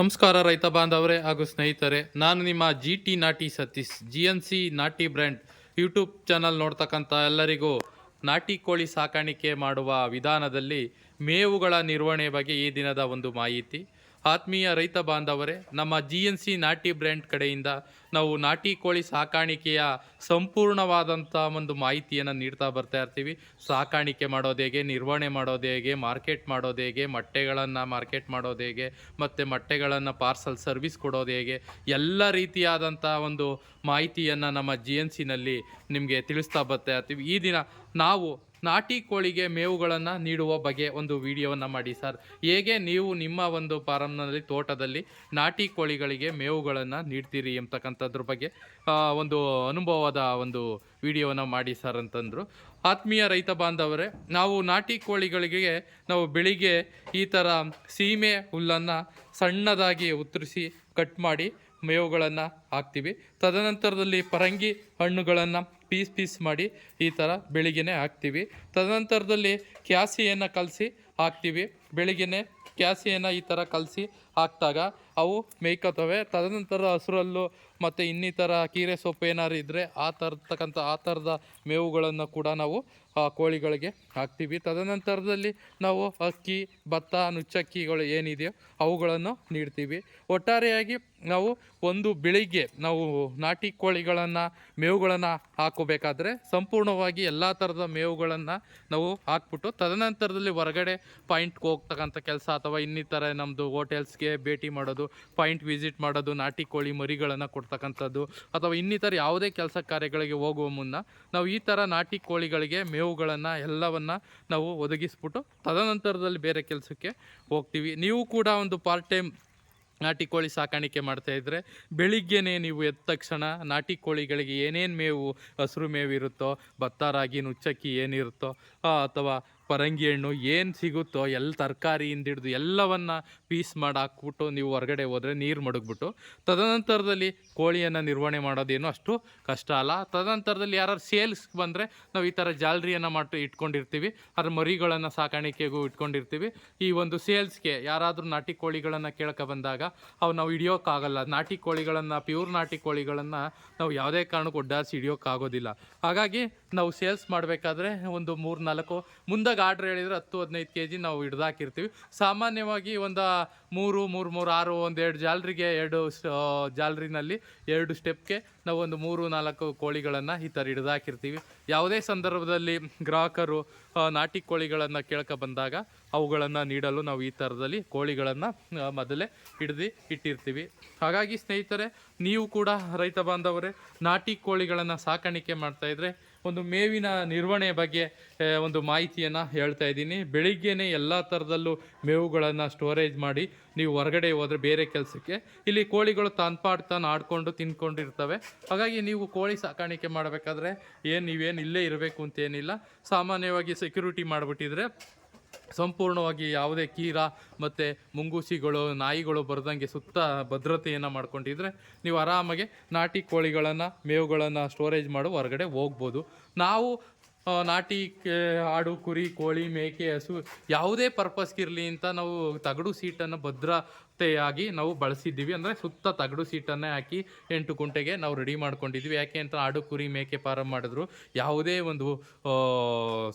ನಮಸ್ಕಾರ ರೈತ ಬಾಂಧವರೇ ಹಾಗೂ ಸ್ನೇಹಿತರೆ, ನಾನು ನಿಮ್ಮ G T Naati Satish G N C Naati brand YouTube channel ನೋಡ್ತಕ್ಕಂಥ ಎಲ್ಲರಿಗೂ ನಾಟಿ ಕೋಳಿ ಸಾಕಾಣಿಕೆ ಮಾಡುವ ವಿಧಾನದಲ್ಲಿ ಮೇವುಗಳ ನಿರ್ವಹಣೆ ಬಗ್ಗೆ ಈ ದಿನದ ಒಂದು ಮಾಹಿತಿ. ಆತ್ಮೀಯ ರೈತ ಬಾಂಧವರೇ, ನಮ್ಮ G N C Naati brand ಕಡೆಯಿಂದ ನಾವು ನಾಟಿ ಕೋಳಿ ಸಾಕಾಣಿಕೆಯ ಸಂಪೂರ್ಣವಾದಂಥ ಒಂದು ಮಾಹಿತಿಯನ್ನು ನೀಡ್ತಾ ಬರ್ತಾ ಇರ್ತೀವಿ. ಸಾಕಾಣಿಕೆ ಮಾಡೋದು ಹೇಗೆ, ನಿರ್ವಹಣೆ ಮಾಡೋದು ಹೇಗೆ, ಮಾರ್ಕೆಟ್ ಮಾಡೋದು ಹೇಗೆ, ಮೊಟ್ಟೆಗಳನ್ನು ಮಾರ್ಕೆಟ್ ಮಾಡೋದು ಹೇಗೆ, ಮತ್ತು ಮೊಟ್ಟೆಗಳನ್ನು ಪಾರ್ಸಲ್ ಸರ್ವಿಸ್ ಕೊಡೋದು ಹೇಗೆ, ಎಲ್ಲ ರೀತಿಯಾದಂಥ ಒಂದು ಮಾಹಿತಿಯನ್ನು ನಮ್ಮ ಜಿ ಎನ್ ಸಿನಲ್ಲಿ ನಿಮಗೆ ತಿಳಿಸ್ತಾ ಬರ್ತಾ ಇರ್ತೀವಿ. ಈ ದಿನ ನಾವು ನಾಟಿ ಕೋಳಿಗೆ ಮೇವುಗಳನ್ನು ನೀಡುವ ಬಗ್ಗೆ ಒಂದು ವಿಡಿಯೋವನ್ನು ಮಾಡಿ ಸರ್. ಹೇಗೆ ನೀವು ನಿಮ್ಮ ಒಂದು ಫಾರಮ್ನಲ್ಲಿ ತೋಟದಲ್ಲಿ ನಾಟಿ ಕೋಳಿಗಳಿಗೆ ಮೇವುಗಳನ್ನು ನೀಡ್ತೀರಿ ಎಂಬತಕ್ಕಂಥದ್ರ ಬಗ್ಗೆ ಒಂದು ಅನುಭವದ ಒಂದು ವಿಡಿಯೋವನ್ನು ಮಾಡಿ ಸರ್ ಅಂತಂದರು. ಆತ್ಮೀಯ ರೈತ ಬಾಂಧವರೇ, ನಾವು ನಾಟಿ ಕೋಳಿಗಳಿಗೆ ನಾವು ಬೆಳಿಗ್ಗೆ ಈ ಥರ ಸೀಮೆ ಹುಲ್ಲನ್ನು ಸಣ್ಣದಾಗಿ ಉತ್ತರಿಸಿ ಕಟ್ ಮಾಡಿ ಮೇವುಗಳನ್ನು ಹಾಕ್ತೀವಿ. ತದನಂತರದಲ್ಲಿ ಪರಂಗಿ ಹಣ್ಣುಗಳನ್ನು ಪೀಸ್ ಪೀಸ್ ಮಾಡಿ ಈ ಥರ ಬೆಳಿಗ್ಗೆನೆ ಹಾಕ್ತೀವಿ. ತದನಂತರದಲ್ಲಿ ಕ್ಯಾಸಿಯನ್ನು ಕಲಸಿ ಹಾಕ್ತೀವಿ. ಬೆಳಿಗ್ಗೆನೆ ಕ್ಯಾಸಿಯನ್ನು ಈ ಥರ ಕಲಸಿ ಹಾಕಿದಾಗ ಅವು ಮೇಯ್ಕೋತವೆ ತದನಂತರ ಹಸುರಲ್ಲು ಮತ್ತು ಇನ್ನಿತರ ಕೀರೆ ಸೊಪ್ಪು ಏನಾದ್ರು ಇದ್ದರೆ ಆ ಥರತಕ್ಕಂಥ ಆ ಥರದ ಮೇವುಗಳನ್ನು ಕೂಡ ನಾವು ಕೋಳಿಗಳಿಗೆ ಹಾಕ್ತೀವಿ. ತದನಂತರದಲ್ಲಿ ನಾವು ಅಕ್ಕಿ, ಭತ್ತ, ನುಚ್ಚಕ್ಕಿಗಳು ಏನಿದೆಯೋ ಅವುಗಳನ್ನು ನೀಡ್ತೀವಿ. ಒಟ್ಟಾರೆಯಾಗಿ ನಾವು ಒಂದು ಬೆಳಿಗ್ಗೆ ನಾವು ನಾಟಿ ಕೋಳಿಗಳನ್ನು, ಮೇವುಗಳನ್ನು ಹಾಕೋಬೇಕಾದ್ರೆ ಸಂಪೂರ್ಣವಾಗಿ ಎಲ್ಲ ಥರದ ಮೇವುಗಳನ್ನು ನಾವು ಹಾಕ್ಬಿಟ್ಟು ತದನಂತರದಲ್ಲಿ ಹೊರಗಡೆ ಪಾಯಿಂಟ್ಗೆ ಹೋಗ್ತಕ್ಕಂಥ ಕೆಲಸ ಅಥವಾ ಇನ್ನಿತರ ನಮ್ಮದು ಹೋಟೆಲ್ಸ್ಗೆ ಭೇಟಿ ಮಾಡೋದು, ಪಾಯಿಂಟ್ ವಿಸಿಟ್ ಮಾಡೋದು, ನಾಟಿ ಕೋಳಿ ಮರಿಗಳನ್ನು ಕೊಡ್ತಕ್ಕಂಥದ್ದು ಅಥವಾ ಇನ್ನಿತರ ಯಾವುದೇ ಕೆಲಸ ಕಾರ್ಯಗಳಿಗೆ ಹೋಗುವ ಮುನ್ನ ನಾವು ಈ ಥರ ನಾಟಿ ಕೋಳಿಗಳಿಗೆ ಮೇವುಗಳನ್ನು ಎಲ್ಲವನ್ನು ನಾವು ಒದಗಿಸ್ಬಿಟ್ಟು ತದನಂತರದಲ್ಲಿ ಬೇರೆ ಕೆಲಸಕ್ಕೆ ಹೋಗ್ತೀವಿ. ನೀವು ಕೂಡ ಒಂದು ಪಾರ್ಟ್ ಟೈಮ್ ನಾಟಿ ಕೋಳಿ ಸಾಕಾಣಿಕೆ ಮಾಡ್ತಾ ಇದ್ದರೆ ಬೆಳಿಗ್ಗೆನೇ ನೀವು ಎದ್ದ ತಕ್ಷಣ ನಾಟಿ ಕೋಳಿಗಳಿಗೆ ಏನೇನು ಮೇವು, ಹಸಿರು ಮೇವು ಇರುತ್ತೋ, ಭತ್ತ, ರಾಗಿ, ನುಚ್ಚಕ್ಕಿ ಏನಿರುತ್ತೋ ಅಥವಾ ಪರಂಗಿ ಹಣ್ಣು ಏನು ಸಿಗುತ್ತೋ ಎಲ್ಲ ತರಕಾರಿಯಿಂದ ಹಿಡಿದು ಎಲ್ಲವನ್ನು ಪೀಸ್ ಮಾಡಿ ಹಾಕ್ಬಿಟ್ಟು ನೀವು ಹೊರಗಡೆ ಹೋದರೆ ನೀರು ಮಡಗ್ಬಿಟ್ಟು, ತದನಂತರದಲ್ಲಿ ಕೋಳಿಯನ್ನು ನಿರ್ವಹಣೆ ಮಾಡೋದೇನು ಅಷ್ಟು ಕಷ್ಟ ಅಲ್ಲ. ತದನಂತರದಲ್ಲಿ ಯಾರು ಸೇಲ್ಸ್ ಬಂದರೆ ನಾವು ಈ ಥರ ಜಾಲರಿಯನ್ನು ಮಾಡಿ ಇಟ್ಕೊಂಡಿರ್ತೀವಿ, ಅದ್ರ ಮರಿಗಳನ್ನು ಸಾಕಾಣಿಕೆಗೂ ಇಟ್ಕೊಂಡಿರ್ತೀವಿ. ಈ ಒಂದು ಸೇಲ್ಸ್ಗೆ ಯಾರಾದರೂ ನಾಟಿ ಕೋಳಿಗಳನ್ನು ಕೇಳ್ಕೊ ಬಂದಾಗ ಅವು ನಾವು ಹಿಡಿಯೋಕ್ಕಾಗಲ್ಲ ನಾಟಿ ಕೋಳಿಗಳನ್ನು ಪ್ಯೂರ್ ನಾಟಿ ಕೋಳಿಗಳನ್ನು ನಾವು ಯಾವುದೇ ಕಾರಣಕ್ಕೂ ಒಡ್ಡಾಸಿ ಹಿಡಿಯೋಕ್ಕಾಗೋದಿಲ್ಲ ಹಾಗಾಗಿ ನಾವು ಸೇಲ್ಸ್ ಮಾಡಬೇಕಾದ್ರೆ ಒಂದು ಮೂರು, ನಾಲ್ಕು, ಮುಂದಾಗ ಆರ್ಡ್ರ್ ಹೇಳಿದರೆ ಹತ್ತು, ಹದಿನೈದು ಕೆ ಜಿ ನಾವು ಹಿಡ್ದಾಕಿರ್ತೀವಿ. ಸಾಮಾನ್ಯವಾಗಿ ಒಂದು ಮೂರು ಮೂರು ಮೂರು, ಆರು, ಒಂದು, ಎರಡು ಜಾಲರಿಗೆ ಎರಡು ಜಾಲರಿನಲ್ಲಿ ಎರಡು ಸ್ಟೆಪ್ಗೆ ನಾವು ಒಂದು ಮೂರು, ನಾಲ್ಕು ಕೋಳಿಗಳನ್ನು ಈ ಥರ ಹಿಡಿದಾಕಿರ್ತೀವಿ. ಯಾವುದೇ ಸಂದರ್ಭದಲ್ಲಿ ಗ್ರಾಹಕರು ನಾಟಿ ಕೋಳಿಗಳನ್ನು ಕೇಳಕ ಬಂದಾಗ ಅವುಗಳನ್ನು ನೀಡಲು ನಾವು ಈ ಥರದಲ್ಲಿ ಕೋಳಿಗಳನ್ನು ಮೊದಲೇ ಹಿಡಿದು ಇಟ್ಟಿರ್ತೀವಿ. ಹಾಗಾಗಿ ಸ್ನೇಹಿತರೆ, ನೀವು ಕೂಡ ರೈತ ಬಾಂಧವರೇ, ನಾಟಿ ಕೋಳಿಗಳನ್ನು ಸಾಕಾಣಿಕೆ ಮಾಡ್ತಾ ಇದ್ರೆ ಒಂದು ಮೇವಿನ ನಿರ್ವಹಣೆ ಬಗ್ಗೆ ಒಂದು ಮಾಹಿತಿಯನ್ನು ಹೇಳ್ತಾ ಇದ್ದೀನಿ. ಬೆಳಿಗ್ಗೆನೇ ಎಲ್ಲ ಥರದಲ್ಲೂ ಮೇವುಗಳನ್ನು ಸ್ಟೋರೇಜ್ ಮಾಡಿ ನೀವು ಹೊರಗಡೆ ಹೋದರೆ ಬೇರೆ ಕೆಲಸಕ್ಕೆ. ಇಲ್ಲಿ ಕೋಳಿಗಳು ತಾನ್ಪಾಡ್ ತಾನು ಆಡ್ಕೊಂಡು ತಿನ್ಕೊಂಡಿರ್ತವೆ. ಹಾಗಾಗಿ ನೀವು ಕೋಳಿ ಸಾಕಾಣಿಕೆ ಮಾಡಬೇಕಾದ್ರೆ ಏನು ನೀವೇನು ಇಲ್ಲೇ ಇರಬೇಕು ಅಂತೇನಿಲ್ಲ ಸಾಮಾನ್ಯವಾಗಿ ಸೆಕ್ಯೂರಿಟಿ ಮಾಡಿಬಿಟ್ಟಿದ್ರೆ ಸಂಪೂರ್ಣವಾಗಿ ಯಾವುದೇ ಕೀರ ಮತ್ತು ಮುಂಗೂಸಿಗಳು, ನಾಯಿಗಳು ಬರೆದಂಗೆ ಸುತ್ತ ಭದ್ರತೆಯನ್ನು ಮಾಡ್ಕೊಂಡಿದ್ರೆ ನೀವು ಆರಾಮಾಗಿ ನಾಟಿ ಕೋಳಿಗಳನ್ನು, ಮೇವುಗಳನ್ನು ಸ್ಟೋರೇಜ್ ಮಾಡಿ, ಹೊರಗಡೆ ಹೋಗ್ಬೋದು. ನಾವು ನಾಟಿ ಆಡು, ಕುರಿ, ಕೋಳಿ, ಮೇಕೆ, ಹಸು ಯಾವುದೇ ಪರ್ಪಸ್ಗಿರಲಿ ಅಂತ ನಾವು ತಗಡು ಸೀಟನ್ನು ಭದ್ರತೆಯಾಗಿ ನಾವು ಬಳಸಿದ್ದೀವಿ. ಅಂದರೆ ಸುತ್ತ ತಗಡು ಸೀಟನ್ನೇ ಹಾಕಿ ಎಂಟು ಗುಂಟೆಗೆ ನಾವು ರೆಡಿ ಮಾಡ್ಕೊಂಡಿದ್ವಿ ಯಾಕೆ ಅಂತ ಆಡು, ಕುರಿ, ಮೇಕೆ ಫಾರಂ ಮಾಡಿದ್ರು. ಯಾವುದೇ ಒಂದು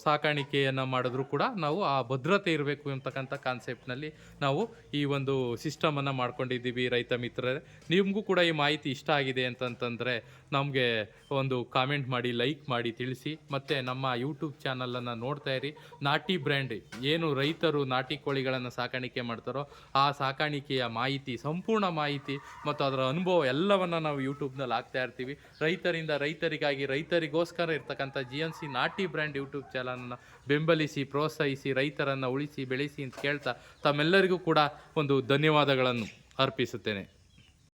ಸಾಕಾಣಿಕೆಯನ್ನು ಮಾಡಿದ್ರು ಕೂಡ ನಾವು ಆ ಭದ್ರತೆ ಇರಬೇಕು ಅಂತಕ್ಕಂಥ ಕಾನ್ಸೆಪ್ಟ್ನಲ್ಲಿ ನಾವು ಈ ಒಂದು ಸಿಸ್ಟಮನ್ನು ಮಾಡ್ಕೊಂಡಿದ್ದೀವಿ ರೈತ ಮಿತ್ರರೇ. ನಿಮಗೂ ಕೂಡ ಈ ಮಾಹಿತಿ ಇಷ್ಟ ಆಗಿದೆ ಅಂತಂತಂದರೆ ನಮಗೆ ಒಂದು ಕಾಮೆಂಟ್ ಮಾಡಿ, ಲೈಕ್ ಮಾಡಿ ತಿಳಿಸಿ. ಮತ್ತು ನಮ್ಮ ಯೂಟ್ಯೂಬ್ ಚಾನಲನ್ನು ನೋಡ್ತಾ ಇರಿ. ನಾಟಿ ಬ್ರ್ಯಾಂಡ್ ಏನು ರೈತರು ನಾಟಿ ಕೋಳಿಗಳನ್ನು ಸಾಕಾಣಿಕೆ ಮಾಡ್ತಾರೋ ಆ ಸಾಕಾಣಿಕೆಯ ಮಾಹಿತಿ, ಸಂಪೂರ್ಣ ಮಾಹಿತಿ ಮತ್ತು ಅದರ ಅನುಭವ ಎಲ್ಲವನ್ನು ನಾವು ಯೂಟ್ಯೂಬ್ನಲ್ಲಿ ಹಾಕ್ತಾ ಇರ್ತೀವಿ. ರೈತರಿಂದ ರೈತರಿಗಾಗಿ, ರೈತರಿಗೋಸ್ಕರ ಇರ್ತಕ್ಕಂಥ G N C Naati brand YouTube ಚಾನಲನ್ನು ಬೆಂಬಲಿಸಿ, ಪ್ರೋತ್ಸಾಹಿಸಿ, ರೈತರನ್ನು ಉಳಿಸಿ, ಬೆಳೆಸಿ ಅಂತ ಕೇಳ್ತಾ ತಮ್ಮೆಲ್ಲರಿಗೂ ಕೂಡ ಒಂದು ಧನ್ಯವಾದಗಳನ್ನು ಅರ್ಪಿಸುತ್ತೇನೆ.